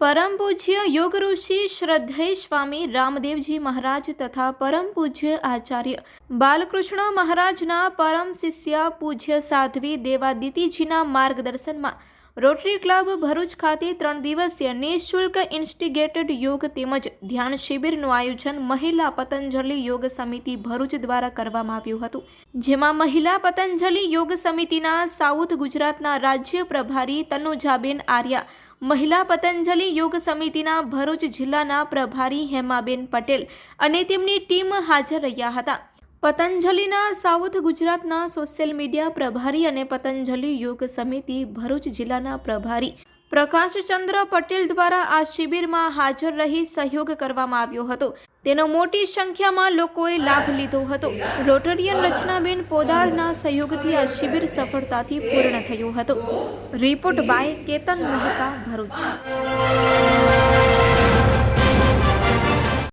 પરમ પૂજ્ય યોગ ઋષિ શ્રદ્ધેય સ્વામી રામદેવજી મહારાજ તથા પરમ પૂજ્ય આચાર્ય બાલકૃષ્ણ મહારાજના પરમ શિષ્ય પૂજ્ય સાધ્વી દેવાદિતિજીના માર્ગદર્શનમાં રોટરી ક્લબ ભરૂચ ખાતે ત્રણ દિવસીય નિઃશુલ્ક ઇન્સ્ટિગેટેડ યોગ તેમજ ધ્યાન શિબિરનું આયોજન મહિલા પતંજલિ યોગ સમિતિ ભરૂચ દ્વારા કરવામાં આવ્યું હતું. જેમાં મહિલા પતંજલિ યોગ સમિતિના સાઉથ ગુજરાતના રાજ્ય પ્રભારી તનુજાબેન આર્યા, મહિલા પતંજલિ યોગ સમિતિના ભરૂચ જિલ્લાના પ્રભારી હેમાબેન પટેલ અને તેમની ટીમ હાજર રહ્યા હતા. પતંજલિના સાઉથ ગુજરાતના સોશિયલ મીડિયા પ્રભારી અને પતંજલિ યોગ સમિતિ ભરૂચ જિલ્લાના પ્રભારી પ્રકાશચંદ્ર પટેલ દ્વારા આ શિબિરમાં હાજર રહી સહયોગ કરવામાં આવ્યો હતો. તેનો મોટી સંખ્યામાં લોકોએ લાભ લીધો હતો. રોટરિયન રચનાબેન પોદારના સહયોગથી આ શિબિર સફળતાથી પૂર્ણ થયો હતો. Report by Ketan Mehta, Bharuch.